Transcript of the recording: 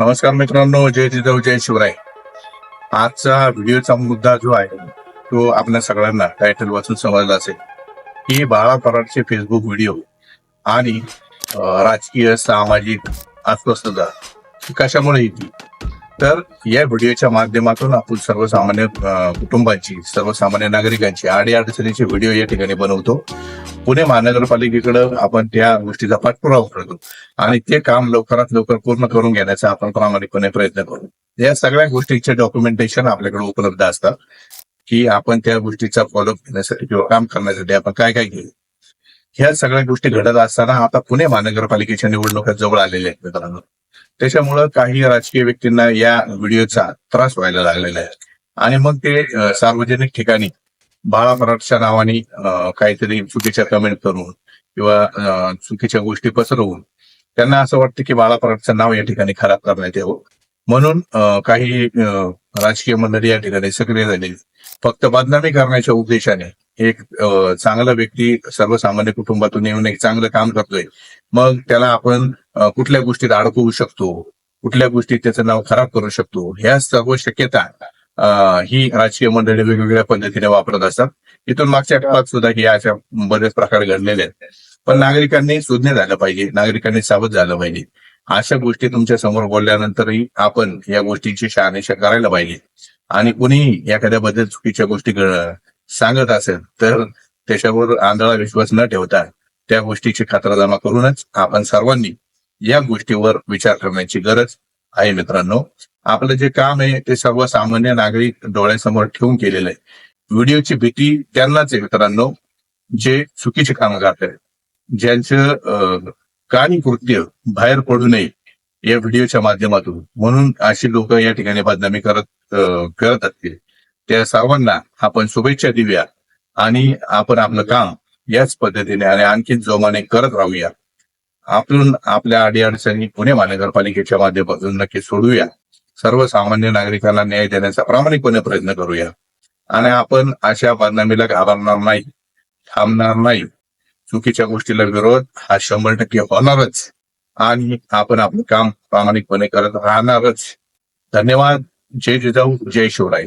नमस्कार मित्रांनो जय जिजाऊ जय शिवराय. आजचा व्हिडिओचा मुद्दा जो आहे तो आपल्या सगळ्यांना टायटल वाचून समजला असेल. की बाळा कराडचे फेसबुक व्हिडिओ आणि राजकीय सामाजिक अस्वस्थता कशामुळे येते तर या व्हिडिओच्या माध्यमातून आपण सर्वसामान्य कुटुंबांची सर्वसामान्य नागरिकांची आडी अडचणीचे व्हिडिओ या ठिकाणी बनवतो. पुणे महानगरपालिकेकडं आपण त्या गोष्टीचा पाठपुरावा करतो. आणि ते काम लवकरात लवकर पूर्ण करून घेण्याचा आपण प्रामाणिकपणे प्रयत्न करू. या सगळ्या गोष्टीचे डॉक्युमेंटेशन आपल्याकडे उपलब्ध असतात. की आपण त्या गोष्टीचा फॉलोअप घेण्यासाठी किंवा काम करण्यासाठी आपण काय काय घेऊ ह्या सगळ्या गोष्टी घडत असताना आता पुणे महानगरपालिकेच्या निवडणुका जवळ आलेल्या आहेत मित्रांनो. त्याच्यामुळं काही राजकीय व्यक्तींना या व्हिडिओचा त्रास व्हायला लागलेला आहे. आणि मग ते सार्वजनिक ठिकाणी बाळा मराठच्या नावाने काहीतरी चुकीच्या कमेंट करून किंवा चुकीच्या गोष्टी पसरवून त्यांना असं वाटतं की बाळा पराठचं नाव या ठिकाणी खराब करण्यात यावं. म्हणून काही राजकीय मंडळी या ठिकाणी सक्रिय झाली. फक्त बदनामी करण्याच्या उद्देशाने एक चांगला व्यक्ती सर्वसामान्य कुटुंबातून येऊन एक चांगलं काम करतोय. मग त्याला आपण कुठल्या गोष्टीत अडकवू शकतो? कुठल्या गोष्टीत त्याचं नाव खराब करू शकतो? ह्या सर्व शक्यता ही राजकीय मंडळी वेगवेगळ्या पद्धतीने वापरत असतात. इथून मागच्या काळात सुद्धा ही अशा बरेच प्रकार घडलेले आहेत. पण नागरिकांनी सुज्ञ झालं पाहिजे. नागरिकांनी सावध झालं पाहिजे. अशा गोष्टी तुमच्यासमोर बोलल्यानंतरही आपण या गोष्टीची शहानिशा करायला पाहिजे. आणि कुणीही एखाद्याबद्दल चुकीच्या गोष्टी सांगत असेल तर त्याच्यावर आंधळा विश्वास न ठेवता त्या गोष्टीची खातरजमा करूनच आपण सर्वांनी या गोष्टीवर विचार करण्याची गरज आहे मित्रांनो. आपलं जे काम आहे ते सर्वसामान्य नागरिक डोळ्यासमोर ठेवून केलेलं आहे. व्हिडिओची भीती त्यांनाच आहे मित्रांनो जे चुकीचे काम करतात ज्यांचं काही कृत्य बाहेर पडू नये या व्हिडिओच्या माध्यमातून. म्हणून अशी लोक या ठिकाणी बदनामी करत करत असतील. त्या सर्वांना आपण शुभेच्छा देऊया आणि आपण आपलं काम याच पद्धतीने आणि आणखी जोमाने करत राहूया. आपण आपल्या अडीअडचणी पुणे महानगरपालिकेच्या माध्यमातून नक्की सोडूया. सर्वसामान्य नागरिकांना न्याय देण्याचा प्रामाणिकपणे प्रयत्न करूया. आणि आपण अशा बदनामीला घाबरणार नाही थांबणार नाही. चुकीच्या गोष्टीला विरोध हा शंभर टक्के होणारच. आणि आपण आपलं काम प्रामाणिकपणे करत राहणारच. धन्यवाद. जय जिजाऊ जय शिवराय.